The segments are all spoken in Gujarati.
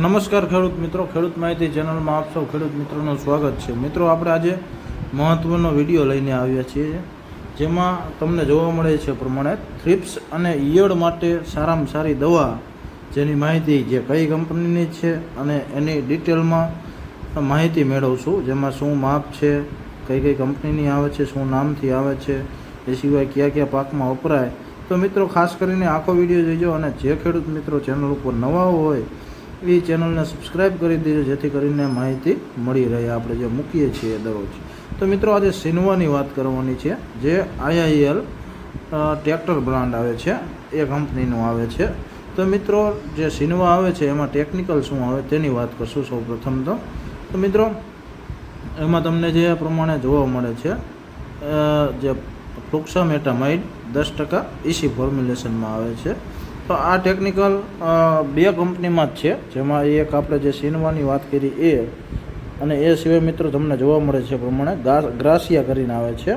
નમસ્કાર ખેડૂત મિત્રો, ખેડૂત માહિતી ચેનલમાં આપ સૌ ખેડૂત મિત્રોનું સ્વાગત છે. મિત્રો, આપણે આજે મહત્ત્વનો વીડિયો લઈને આવ્યા છીએ, જેમાં તમને જોવા મળે છે પ્રમાણે થ્રિપ્સ અને ઈયળ માટે સારામાં સારી દવા જેની માહિતી જે કઈ કંપનીની છે અને એની ડિટેલમાં માહિતી મેળવશું, જેમાં શું માપ છે, કઈ કઈ કંપનીની આવે છે, શું નામથી આવે છે, એ સિવાય કયા કયા પાકમાં વપરાય. તો મિત્રો, ખાસ કરીને આખો વીડિયો જોઈજો અને જે ખેડૂત મિત્રો ચેનલ ઉપર નવા હોય એ ચેનલને સબસ્ક્રાઈબ કરી દેજો, જેથી કરીને માહિતી મળી રહે. આપણે જે મૂકીએ છીએ દરરોજ. તો મિત્રો, આજે સિનવાની વાત કરવાની છે, જે આઈઆઈએલ ટ્રેક્ટર બ્રાન્ડ આવે છે, એ કંપનીનું આવે છે. તો મિત્રો, જે સિનવા આવે છે, એમાં ટેકનિકલ શું આવે તેની વાત કરશું સૌ પ્રથમ તો. તો મિત્રો, એમાં તમને જે પ્રમાણે જોવા મળે છે જે ફ્લુક્સામેટામાઇડ દસ ટકા ઇસી ફોર્મ્યુલેશનમાં આવે છે. તો આ ટેકનિકલ બે કંપનીમાં જ છે. જેમાં એક આપણે જે સિનવાની વાત કરી એ, અને એ સિવાય મિત્રો તમને જોવા મળે છે પ્રમાણે ગ્રાસિયા કરીને આવે છે,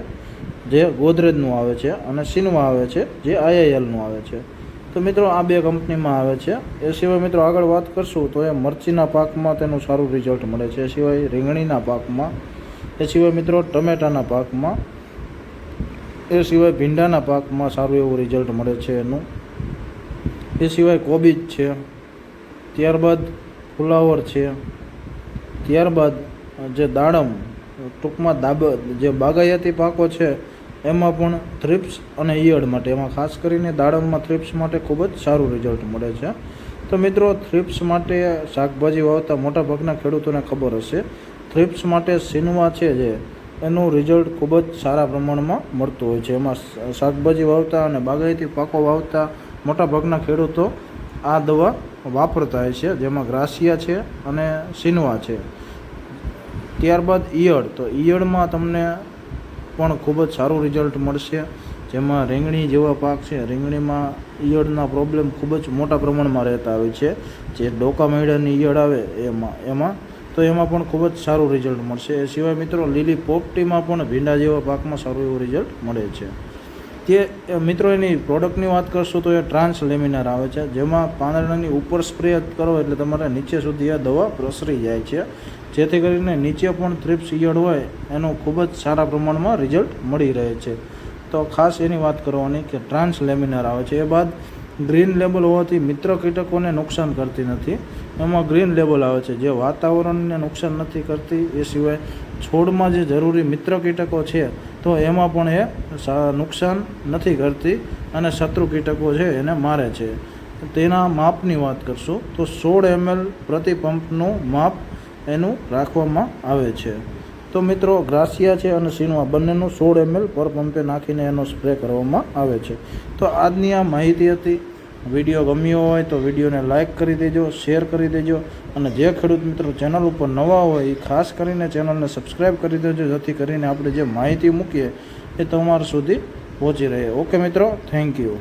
જે ગોદરેજનું આવે છે અને સિનવા આવે છે, જે આઈઆઈએલનું આવે છે. તો મિત્રો આ બે કંપનીમાં આવે છે. એ સિવાય મિત્રો આગળ વાત કરશું તો એ મરચીના પાકમાં તેનું સારું રિઝલ્ટ મળે છે. એ સિવાય રીંગણીના પાકમાં, એ સિવાય મિત્રો ટમેટાના પાકમાં, એ સિવાય ભીંડાના પાકમાં સારું એવું રિઝલ્ટ મળે છે એનું. એ સિવાય કોબીજ છે. ત્યારબાદ ફુલાવર છે. ત્યારબાદ જે દાડમ ટૂંકમાં દાબ, જે બાગાયતી પાકો છે, એમાં પણ થ્રિપ્સ અને ઈયળ માટે, એમાં ખાસ કરીને દાડમમાં થ્રિપ્સ માટે ખૂબ જ સારું રિઝલ્ટ મળે છે. તો મિત્રો થ્રિપ્સ માટે શાકભાજી વાવતા મોટાભાગના ખેડૂતોને ખબર હશે. થ્રિપ્સ માટે સિનવા છે જે, એનું રિઝલ્ટ ખૂબ જ સારા પ્રમાણમાં મળતું હોય છે. એમાં શાકભાજી વાવતા અને બાગાયતી પાકો વાવતા મોટાભાગના ખેડૂતો આ દવા વાપરતા હોય છે, જેમાં ગ્રાસિયા છે અને સિનવા છે. ત્યારબાદ ઈયળ, તો ઈયળમાં તમને પણ ખૂબ જ સારું રિઝલ્ટ મળશે. જેમાં રીંગણી જેવા પાક છે, રીંગણીમાં ઈયળના પ્રોબ્લેમ ખૂબ જ મોટા પ્રમાણમાં રહેતા હોય છે. જે ડોકા મેળાની ઈયળ આવે, એમાં એમાં, તો એમાં પણ ખૂબ જ સારું રિઝલ્ટ મળશે. એ સિવાય મિત્રો, લીલી પોપટીમાં પણ ભીંડા જેવા પાકમાં સારું એવું રિઝલ્ટ મળે છે. તે મિત્રો એની પ્રોડક્ટની વાત કરશું તો એ ટ્રાન્સ લેમિનાર આવે છે, જેમાં પાંદડાની ઉપર સ્પ્રે કરો એટલે તમારે નીચે સુધી આ દવા પ્રસરી જાય છે. જેથી કરીને નીચે પણ થ્રિપ્સ ઈયળ હોય, એનું ખૂબ જ સારા પ્રમાણમાં રિઝલ્ટ મળી રહે છે. તો ખાસ એની વાત કરવાની કે ટ્રાન્સ લેમિનાર આવે છે. એ બાદ ગ્રીન લેબલ હોવાથી મિત્ર કીટકોને નુકસાન કરતી નથી. એમાં ગ્રીન લેબલ આવે છે. જે વાતાવરણને નુકસાન નથી કરતી, એ સિવાય છોડમાં જે જરૂરી મિત્ર કીટકો છે, તો એમાં પણ એ નુકસાન નથી કરતી અને શત્રુ કીટકો છે, એને મારે છે. તેના માપની વાત કરશું. તો સોળ એમએલ પ્રતિ પંપનું માપ એનું રાખવામાં આવે છે. તો મિત્રો, ગ્રાસિયા છે અને સિનવા બંનેનું સોળ એમએલ પર પંપે નાખીને એનો સ્પ્રે કરવામાં આવે છે. તો આજની આ માહિતી હતી. વીડિયો ગમ્યો હોય તો વિડીયોને લાઇક કરી દેજો, શેર કરી દેજો અને જે ખેડૂત મિત્રો ચેનલ ઉપર નવા હોય એ ખાસ કરીને ચેનલને સબસ્ક્રાઈબ કરી દેજો, જેથી કરીને આપણે જે માહિતી મૂકીએ એ તમારા સુધી પહોંચી રહે. ઓકે મિત્રો, થેન્ક યુ.